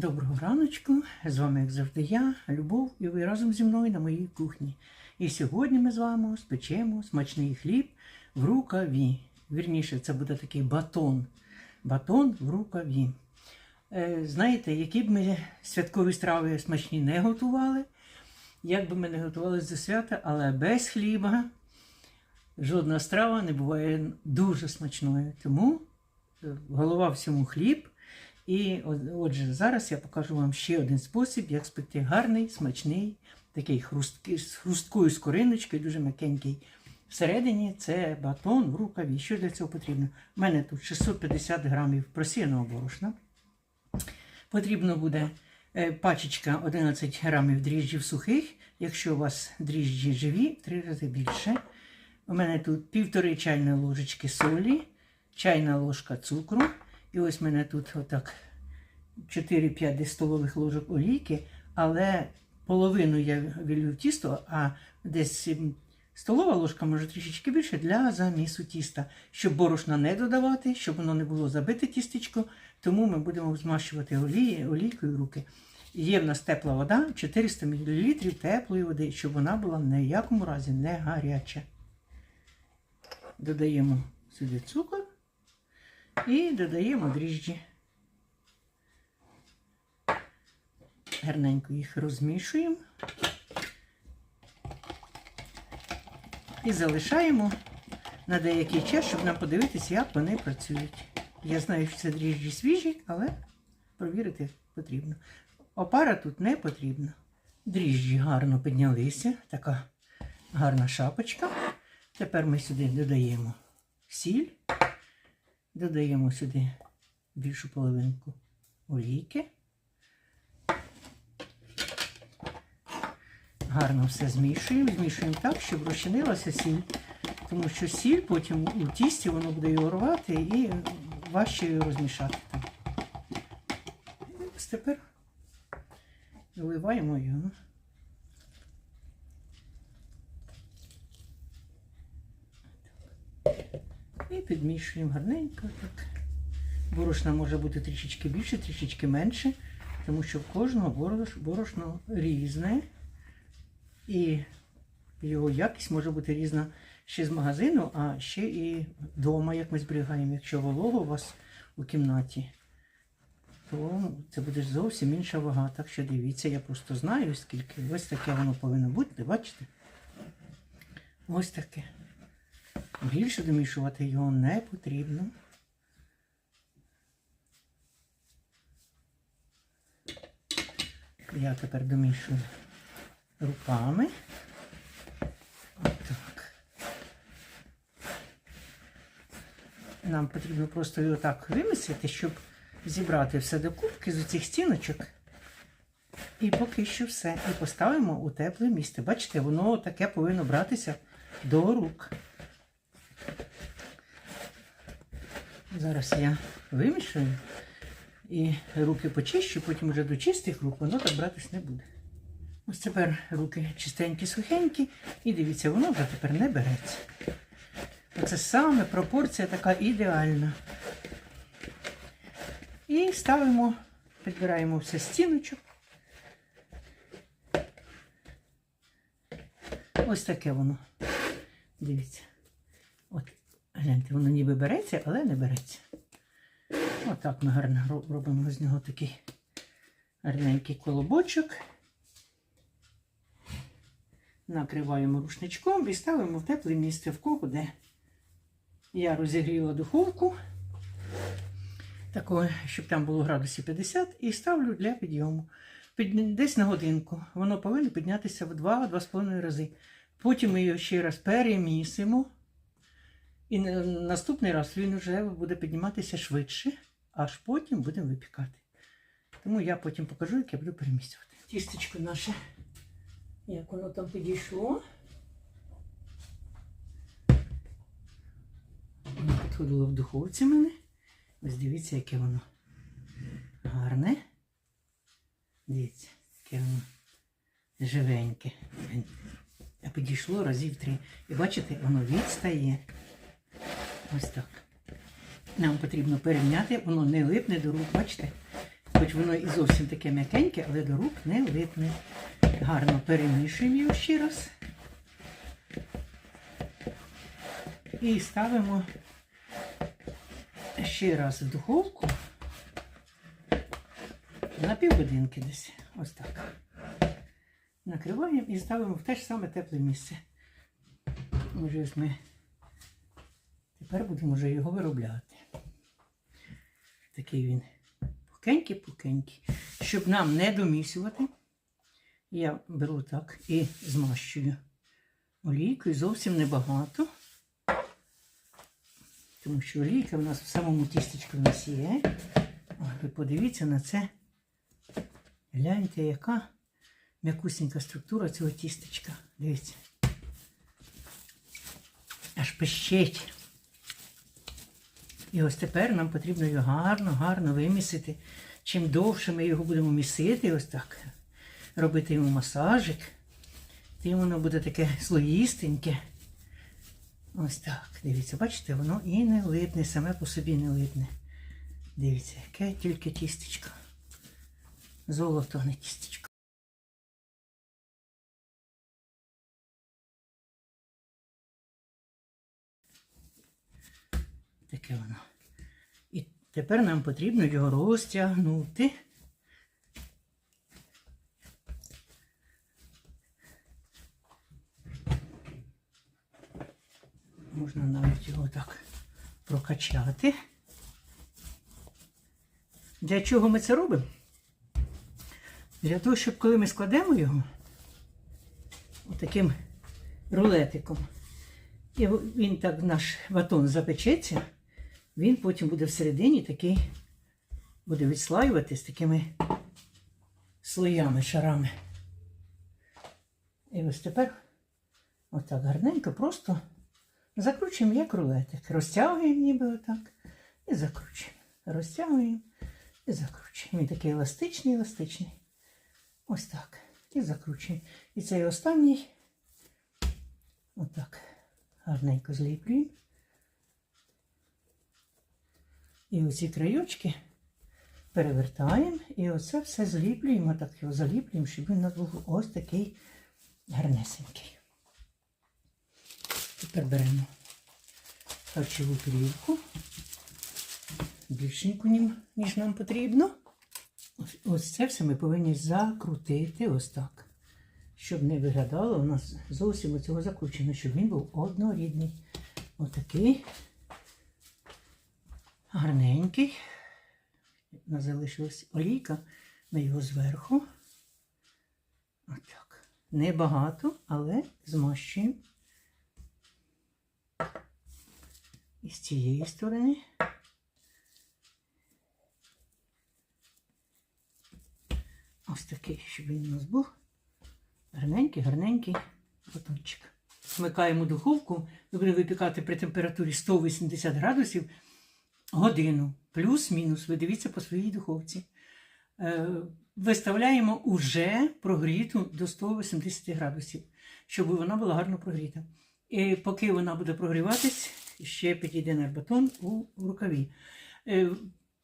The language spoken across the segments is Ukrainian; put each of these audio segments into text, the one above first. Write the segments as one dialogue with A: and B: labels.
A: Доброго раночку! З вами, як завжди, я, Любов, і ви разом зі мною на моїй кухні. І сьогодні ми з вами спечемо смачний хліб в рукаві. Вірніше, це буде такий батон. Батон в рукаві. Е, знаєте, які б ми святкові страви смачні не готували, як би ми не готувалися до свята, але без хліба жодна страва не буває дуже смачною. Тому е, голова всьому хліб. І отже, зараз я покажу вам ще один спосіб, як спекти гарний, смачний, такий хрусткий, з хрусткою скориночкою, дуже м'якенький. Всередині це батон рукаві. Що для цього потрібно? У мене тут 650 грамів просіяного борошна. Потрібно буде е, пачечка 11 грамів дріжджів сухих. Якщо у вас дріжджі живі, три рази більше. У мене тут півтори чайної ложечки солі, чайна ложка цукру. І ось мене тут отак 4-5 столових ложок олійки, але половину я вілю в тісто, а десь столова ложка, може трішечки більше, для замісу тіста, щоб борошна не додавати, щоб воно не було забите тістечко. Тому ми будемо змащувати олії, олійкою руки. Є в нас тепла вода, 400 мл теплої води, щоб вона була в ніякому разі не гаряча. Додаємо сюди цукор. І додаємо дріжджі. Гарненько їх розмішуємо. І залишаємо на деякий час, щоб нам подивитися, як вони працюють. Я знаю, що це дріжджі свіжі, але провірити потрібно. Опара тут не потрібна. Дріжджі гарно піднялися, така гарна шапочка. Тепер ми сюди додаємо сіль. Додаємо сюди більшу половинку олійки. Гарно все змішуємо. Змішуємо так, щоб розчинилася сіль. Тому що сіль потім у тісті воно буде його рвати і важче його розмішати. Ось тепер виливаємо його. І підмішуємо гарненько так. Борошна може бути трішечки більше, трішечки менше, тому що в кожного борош- борошно різне. І його якість може бути різна ще з магазину, а ще і вдома, як ми зберігаємо. Якщо волого у вас у кімнаті, то це буде зовсім інша вага. Так що дивіться, я просто знаю, скільки. Ось таке воно повинно бути, бачите? Ось таке. Більше домішувати його не потрібно. Я тепер домішую руками. Отак. Нам потрібно просто його так вимісити, щоб зібрати все до кубки з цих стіночок. І поки що все. І поставимо у тепле місце. Бачите, воно таке повинно братися до рук. Зараз я вимішую і руки почищу, потім вже до чистих рук воно так братись не буде. Ось тепер руки чистенькі, сухенькі, і дивіться, воно вже тепер не береться. Оце саме пропорція така ідеальна. І ставимо, підбираємо все стіночок. Ось таке воно. Дивіться. От, гляньте, воно ніби береться, але не береться. Отак ми гарно робимо з нього такий гарненький колобочок. Накриваємо рушничком і ставимо в тепле місце в кого де. Я розігріла духовку, такого, щоб там було градусів 50, і ставлю для підйому. Під, десь на годинку. Воно повинно піднятися в 2-2,5 рази. Потім ми його ще раз перемісимо. І наступний раз він вже буде підніматися швидше, аж потім будемо випікати. Тому я потім покажу, як я буду перемісувати. Тістечко наше, як воно там підійшло. Воно підходило в духовці мене. Ось дивіться, яке воно гарне. Дивіться, яке воно живеньке. А підійшло разів три. І бачите, воно відстає. Ось так. Нам потрібно перемняти, воно не липне до рук, бачите? Хоч воно і зовсім таке м'якеньке, але до рук не липне. Гарно перемішуємо його ще раз. І ставимо ще раз в духовку на півгодинки десь. Ось так. Накриваємо і ставимо в те ж саме тепле місце. Вже ось ми тепер будемо вже його виробляти. Такий він пухенький-пухенький. Щоб нам не домісювати, я беру так і змащую олійкою зовсім небагато. Тому що олійка в нас в самому тістечку в нас є. Ви подивіться на це. Гляньте, яка м'якусінька структура цього тістечка. Дивіться. Аж пищить. І ось тепер нам потрібно його гарно, гарно вимісити. Чим довше ми його будемо місити, ось так, робити йому масажик, тим воно буде таке слоїстеньке. Ось так. Дивіться, бачите, воно і не липне, саме по собі не липне. Дивіться, яке тільки тістечко. Золото, не тістечко. Таке воно. І тепер нам потрібно його розтягнути. Можна навіть його так прокачати. Для чого ми це робимо? Для того, щоб коли ми складемо його отаким рулетиком, і він так наш батон запечеться, він потім буде всередині такий, буде відслаювати з такими слоями, шарами. І ось тепер отак гарненько просто закручуємо як рулетик. Розтягуємо ніби отак і закручуємо. Розтягуємо і закручуємо. Він такий еластичний, еластичний. Ось так. І закручуємо. І цей останній отак гарненько зліплюємо. І оці краючки перевертаємо і оце все зліплюємо, так його заліплюємо, щоб він був ось такий гарнесенький. Тепер беремо харчову плівку, більшеньку, ніж нам потрібно. Ось, це все ми повинні закрутити ось так. Щоб не виглядало у нас зовсім оцього закручено, щоб він був однорідний. Отакий гарненький. У нас залишилась олійка, ми його зверху. Отак. Небагато, але змащуємо. І з цієї сторони. Ось такий, щоб він у нас був. Гарненький, гарненький батончик. Вмикаємо духовку, будемо випікати при температурі 180 градусів годину. Плюс-мінус. Ви дивіться по своїй духовці. Е, Виставляємо уже прогріту до 180 градусів, щоб вона була гарно прогріта. І поки вона буде прогріватись, ще підійде наш батон у рукаві. Е,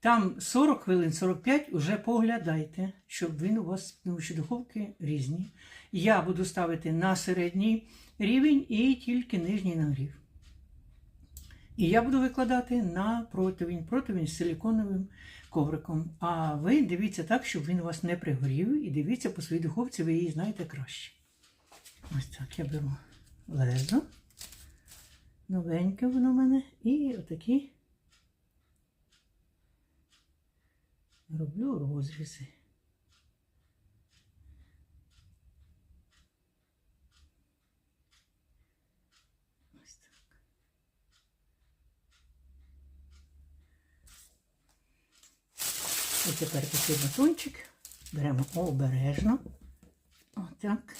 A: Там 40 хвилин, 45 уже поглядайте, щоб він у вас, тому що духовки різні. Я буду ставити на середній рівень і тільки нижній нагрів. І я буду викладати на противень, противень з силіконовим ковриком. А ви дивіться так, щоб він у вас не пригорів, і дивіться по своїй духовці, ви її знаєте краще. Ось так я беру лезо. Новеньке воно в мене. І отакі роблю розрізи. І тепер такий батончик беремо обережно. Отак.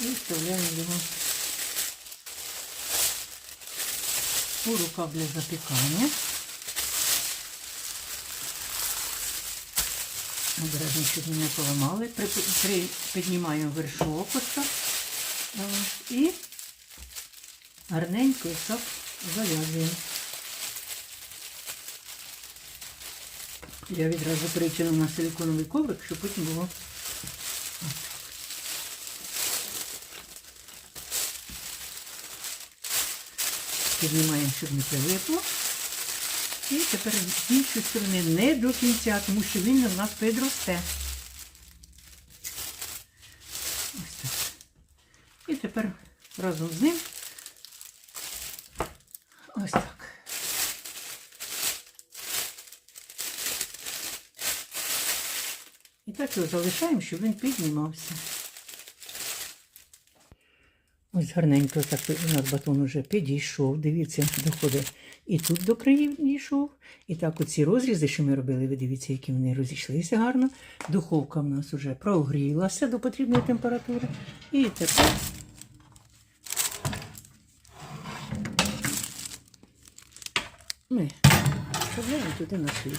A: І вставляємо його у рукав для запікання. Обережно, щоб не поламали. Піднімаємо вершок ось І гарненько ось зав'язуємо. Я відразу перечину на силиконовий коврик, щоб потім було. Піднімаємо, щоб не прилипло. І тепер з іншої сторони не до кінця, тому що він у нас підросте. Ось так. І тепер разом з ним ось так. І так залишаємо, щоб він піднімався. Ось гарненько так у нас батон вже підійшов. Дивіться, доходить і тут до країв дійшов. І так оці розрізи, що ми робили, ви дивіться, які вони розійшлися гарно. Духовка в нас вже прогрілася до потрібної температури. І тепер ми вставляємо туди наш хліб.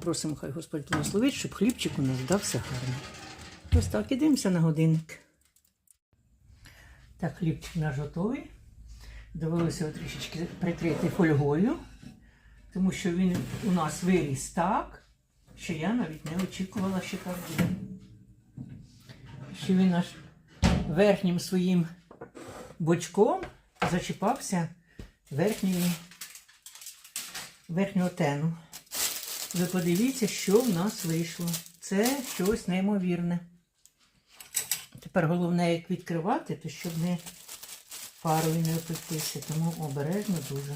A: І просимо, хай Господь благословить, щоб хлібчик у нас вдався гарно. Ось так, ідемося на годинник. Так, хлібчик наш готовий. Довелося його трішечки прикрити фольгою, тому що він у нас виріс так, що я навіть не очікувала, що так буде. Що він аж верхнім своїм бочком зачіпався верхньої, верхнього тену. Ви подивіться, що в нас вийшло. Це щось неймовірне. Тепер головне, як відкривати, то щоб не парою не опектися, тому обережно дуже.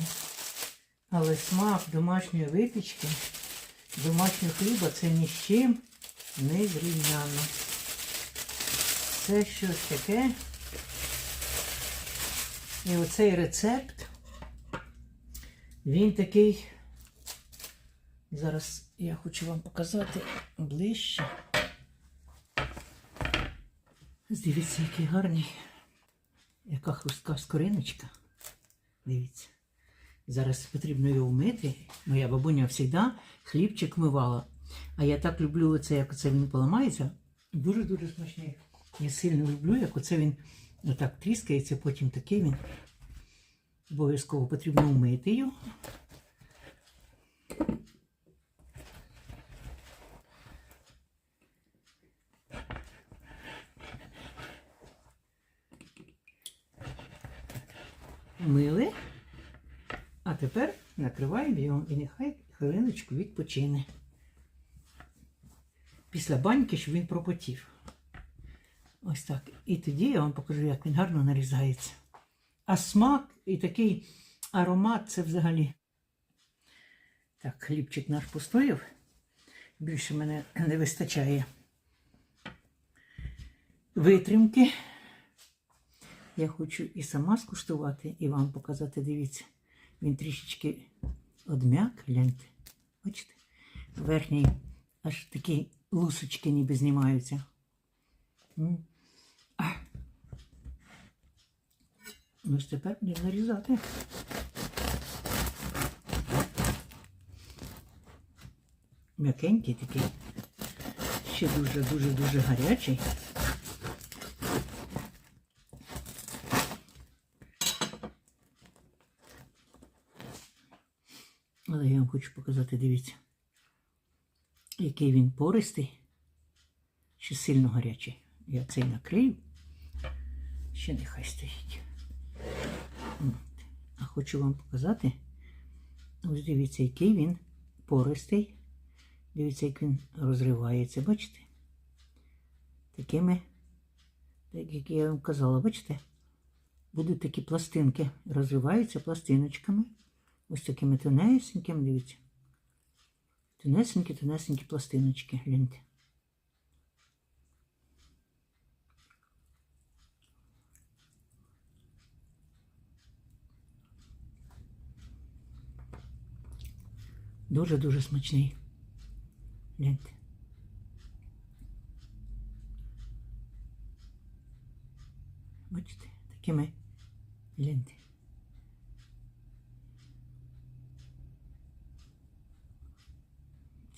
A: Але смак домашньої випічки, домашнього хліба це ні з чим не зрівняно. Це щось таке. І оцей рецепт, він такий. Зараз я хочу вам показати ближче. Дивіться, який гарний. Яка хрустка скориночка. Дивіться. Зараз потрібно його вмити. Моя бабуня завжди хлібчик мивала. А я так люблю оце, як оце він поламається. Дуже-дуже смачний. Я сильно люблю, як оце він отак тріскається, потім такий він. Обов'язково потрібно вмити його. Мили. А тепер накриваємо його і нехай хвилиночку відпочине. Після баньки, щоб він пропотів. Ось так. І тоді я вам покажу, як він гарно нарізається. А смак і такий аромат це взагалі. Так, хлібчик наш постояв. Більше мене не вистачає витримки. Я хочу і сама скуштувати, і вам показати, дивіться. Він трішечки одм'як, гляньте. Бачите? Верхній аж такі лусочки ніби знімаються. А. Ось тепер будемо нарізати. М'якенький такий. Ще дуже-дуже-дуже гарячий. Але я вам хочу показати, дивіться, який він пористий, ще сильно гарячий. Я цей накрию, ще нехай стоїть. А хочу вам показати, ось дивіться, який він пористий. Дивіться, як він розривається, бачите? Такими, так як я вам казала, бачите? Будуть такі пластинки, розвиваються пластиночками. Ось такими тонесенькими, дивіться. Тонесенькі, тонесенькі пластиночки, гляньте. Дуже-дуже смачний. Гляньте. Бачите, такими гляньте.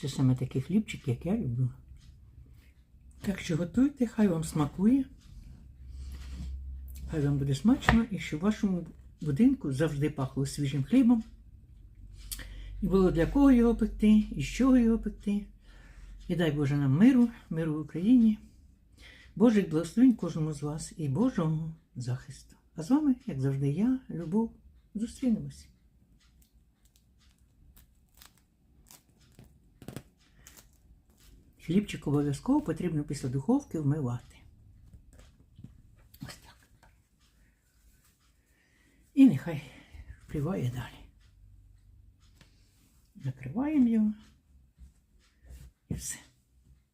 A: Це саме такий хлібчик, як я люблю. Так що готуйте, хай вам смакує. Хай вам буде смачно і щоб в вашому будинку завжди пахло свіжим хлібом І було для кого його пекти, і з чого його пекти. І дай Боже нам миру, миру в Україні, Божих благословень кожному з вас і Божого захисту. А з вами, як завжди, я, Любов, зустрінемось. Хлібчик обов'язково потрібно після духовки вмивати. Ось так. І нехай впливає далі. Закриваємо його і все.